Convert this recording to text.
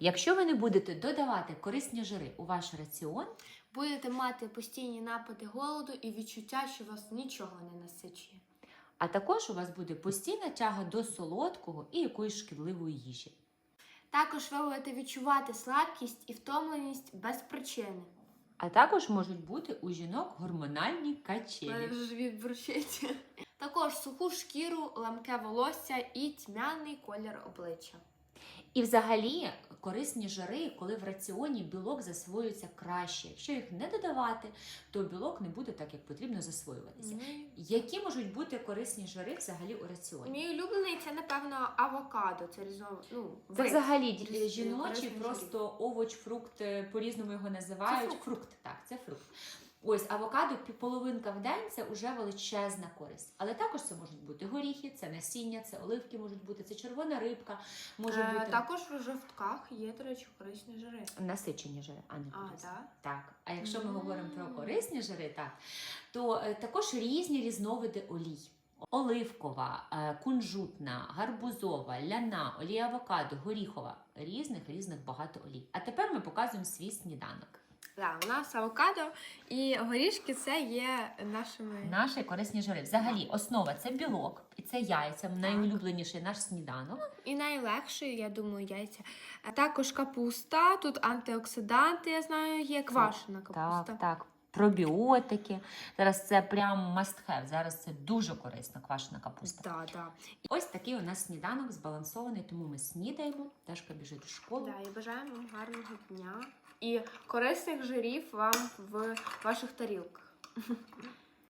Якщо ви не будете додавати корисні жири у ваш раціон, Будете мати постійні напади голоду і відчуття, що вас нічого не насичує. а також у вас буде постійна тяга до солодкого і якоїсь шкідливої їжі. Також ви будете відчувати слабкість і втомленість без причини. А також можуть бути у жінок гормональні Мене качелі. вже живіт бурчить. Також суху шкіру, ламке волосся і тьмяний колір обличчя. І взагалі корисні жири, коли в раціоні білок засвоюється краще. Якщо їх не додавати, то білок не буде так, як потрібно засвоюватися. Які можуть бути корисні жири взагалі у раціоні? Мій улюблений це, напевно, авокадо. Це різно, ну, Це вид. взагалі жіночий просто овоч, фрукт, е, по-різному його називають. Це фрукт. так, це фрукт. Ось авокадо половинка в день це вже величезна користь. Але також це можуть бути горіхи, це насіння, це оливки можуть бути, це червона рибка, може Е, бути Також в жовтках є, до речі, корисні жири. насичені жири, а не А, корисні. так? Так, а якщо ми Мгм. говоримо про корисні жири, так то е, також різні різновиди олій. Оливкова, е, кунжутна, гарбузова, ляна, олія авокадо, горіхова. Різних різних багато олій. А тепер ми показуємо свій сніданок. Так, у нас авокадо і горішки це є нашими. Наші корисні жири. Взагалі, основа це білок, і це яйця, найулюбленіший наш сніданок. І найлегший, я думаю, яйця. А також капуста. Тут антиоксиданти, я знаю, є квашена капуста. Так, так. Пробіотики. Зараз це прям must have. Зараз це дуже корисна квашена капуста. Да, да. Ось такий у нас сніданок збалансований, тому ми снідаємо. Дашка біжить в школу. Да, і бажаємо вам гарного дня і корисних жирів вам в ваших тарілках.